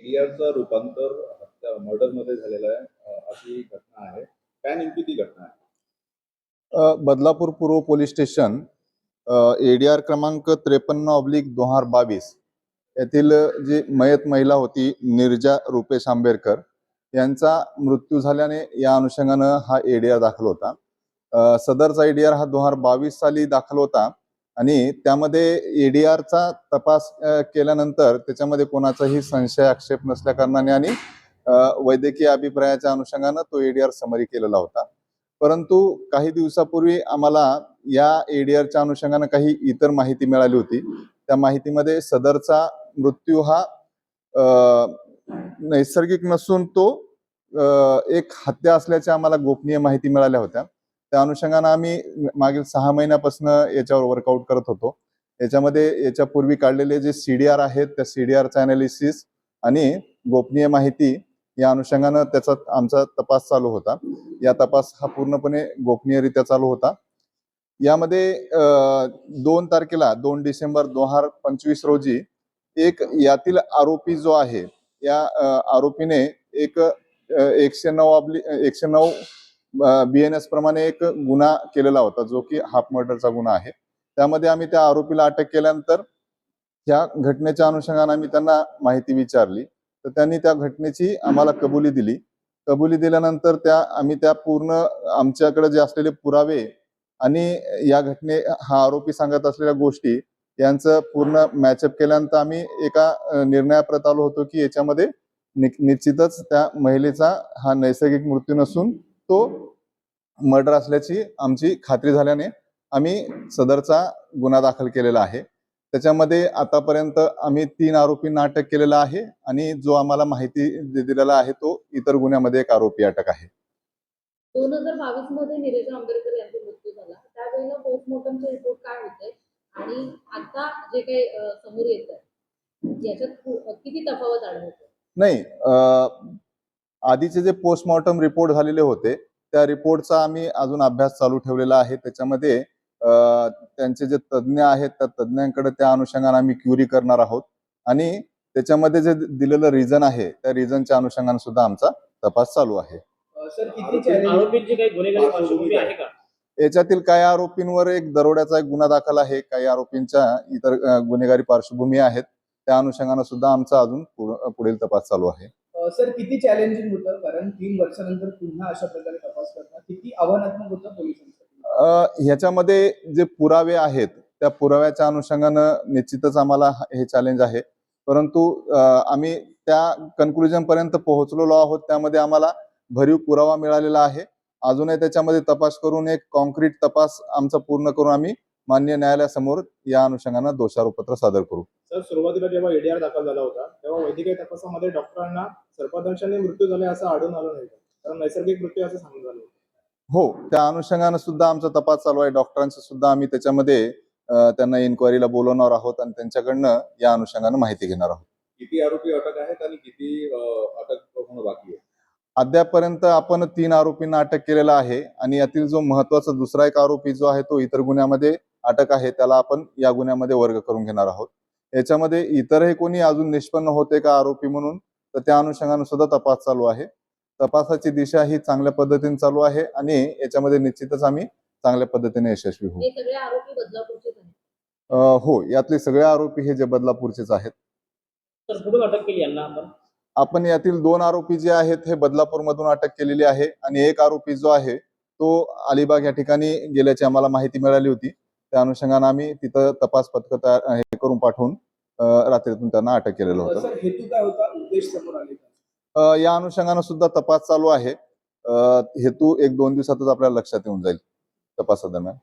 एडीआरचं रूपांतर हत्या मर्डरमध्ये झालेलं आहे अशी घटना आहे. काय नेमकी ती घटना आहे? बदलापूर पूर्व पोलीस स्टेशन एडीआर क्रमांक त्रेपन्न ऑब्लिक दोन हजार बावीस येथील जी मयत महिला होती निर्जा रुपेश आंबेडकर यांचा मृत्यू झाल्याने या अनुषंगानं हा एडीआर दाखल होता. सदरचा एडीआर हा दोन हजार बावीस साली दाखल होता. आणि त्यामध्ये एडीआरचा तपास केल्यानंतर त्याच्यामध्ये कोणाचाही संशय आक्षेप नसल्या कारणाने आणि वैद्यकीय अभिप्रायाच्या अनुषंगानं तो एडीआर समरी केलेला होता. परंतु काही दिवसापूर्वी आम्हाला या एडीआरच्या अनुषंगानं काही इतर माहिती मिळाली होती. त्या माहितीमध्ये सदरचा मृत्यू हा नैसर्गिक नसून तो एक हत्या असल्याच्या आम्हाला गोपनीय माहिती मिळाल्या होत्या. त्या अनुषंगानं आम्ही मागील सहा महिन्यापासून याच्यावर वर्कआउट करत होतो. याच्यामध्ये याच्या पूर्वी काढलेले जे सीडीआर आहेत त्या सीडीआरचा अनालिसिस आणि गोपनीय माहिती या अनुषंगानं त्याचा आमचा तपास चालू होता. या तपास हा पूर्णपणे गोपनीयरित्या चालू होता. यामध्ये दोन तारखेला दोन डिसेंबर दोन हजार पंचवीस रोजी एक यातील आरोपी जो आहे या आरोपीने एक एकशे नऊ आपली एकशे नऊ बी एन एस प्रमाणे एक गुन्हा केलेला होता जो की हाफ मर्डरचा गुन्हा आहे. त्यामध्ये आम्ही त्या आरोपीला अटक केल्यानंतर त्या घटनेच्या अनुषंगाने आम्ही त्यांना माहिती विचारली. तर त्यांनी त्या घटनेची आम्हाला कबुली दिली. कबुली दिल्यानंतर त्या आम्ही त्या पूर्ण आमच्याकडे जे असलेले पुरावे आणि या घटने हा आरोपी सांगत असलेल्या गोष्टी यांचं पूर्ण मॅचअप केल्यानंतर आम्ही एका निर्णयाप्रत आलो होतो की याच्यामध्ये नि- निश्चितच त्या महिलेचा हा नैसर्गिक मृत्यू नसून तो मर्डर असल्याची आमची खात्री झाल्याने आम्ही सदरचा गुन्हा दाखल केलेला आहे. त्याच्यामध्ये आतापर्यंत आम्ही तीन आरोपींना अटक केलेला आहे आणि जो आम्हाला माहिती दिलेला आहे तो इतर गुन्ह्यामध्ये एक आरोपी अटक आहे. दोन हजार बावीसमध्ये निरेजा आंबेडकर यांचा मृत्यू झाला. त्यावेळेला पोस्टमॉर्टमचे रिपोर्ट काय होते? आणि आता जे काही समोर येत आहे याच्यात किती तफावत आढळते नाही आधीचे जे पोस्टमॉर्टम रिपोर्ट झालेले होते त्या रिपोर्टचा आम्ही अजून अभ्यास चालू ठेवलेला आहे. त्याच्यामध्ये त्यांचे जे तज्ज्ञ आहेत त्या तज्ज्ञांकडे त्या अनुषंगाने आम्ही क्युरी करणार आहोत. आणि त्याच्यामध्ये जे दिलेलं रिझन आहे त्या रिझनच्या अनुषंगाने सुद्धा आमचा तपास चालू आहे. याच्यातील काही आरोपींवर एक दरोड्याचा एक गुन्हा दाखल आहे. काही आरोपींच्या इतर गुन्हेगारी पार्श्वभूमी आहेत. त्या अनुषंगाने सुद्धा आमचा अजून पुढ- पुढील तपास चालू आहे. सर किती चॅलेंजिंग होतं? कारण तीन वर्षानंतर पुन्हा अशा प्रकारे तपास करणं किती आव्हानात्मक होतं पोलिसांसाठी? ह्याच्यामध्ये जे पुरावे आहेत त्या पुराव्याच्या अनुषंगानं निश्चितच आम्हाला हे चॅलेंज आहे. परंतु आम्ही त्या कन्क्लुजन पर्यंत पोहोचलेलो आहोत. त्यामध्ये आम्हाला भरीव पुरावा मिळालेला आहे. अजूनही त्याच्यामध्ये तपास करून एक कॉन्क्रीट तपास आमचा पूर्ण करून आम्ही मान्य न्यायालयासमोर या अनुषंगानं दोषारोपपत्र सादर करू. सर सुरुवातीला जेव्हा एडीआर दाखल झाला होता तेव्हा वैद्यकीय तपासामध्ये डॉक्टरांना सर्पदंशाने मृत्यू झाले असं आढळून आलं नाही. कारण नैसर्गिक मृत्यू असं सांगून झालं. हो त्या अनुषंगानं सुद्धा आमचा तपास चालू आहे. डॉक्टरांचा सुद्धा आम्ही त्याच्यामध्ये त्यांना इन्क्वायरीला बोलवणार आहोत आणि त्यांच्याकडनं या अनुषंगानं माहिती घेणार आहोत. किती आरोपी अटक आहेत आणि किती अटक होणं बाकी आहे? अद्यापर्यंत आपण तीन आरोपींना अटक केलेला आहे आणि यातील जो महत्त्वाचा दुसरा एक आरोपी जो आहे तो इतर गुन्ह्यामध्ये अटक आहे त्याला आपण या गुन्ह्यामध्ये वर्ग करून घेणार आहोत. याच्यामध्ये इतरही कोणी अजून निष्पन्न होते का आरोपी म्हणून तर त्या अनुषंगाने सुद्धा तपास चालू आहे. तपासाची दिशा ही चांगल्या पद्धतीने चालू आहे आणि याच्यामध्ये निश्चितच आम्ही चांगल्या पद्धतीने यशस्वी होऊ. हे सगळे आरोपी बदलापूरचेच आहेत. अं, हो यातले सगळे आरोपी हे जे बदलापूरचेच आहेत. तर कुठून अटक केली यांना आपण? आपण यातील दोन आरोपी जे आहेत हे बदलापूरमधून अटक केलेली आहे आणि एक आरोपी जो आहे तो अलिबाग या ठिकाणी गेल्याची आम्हाला माहिती मिळाली होती. त्या अनुषंगाने आम्ही तिथं तपास पथक तयार हे करून पाठवून रात्रीतून त्यांना अटक केलेलं होतं. सर हेतू काय होता? उद्देश समोर आले का? अं, या अनुषंगानं सुद्धा तपास चालू आहे. हेतू एक दोन दिवसातच आपल्याला लक्षात येऊन जाईल तपासादरम्यान.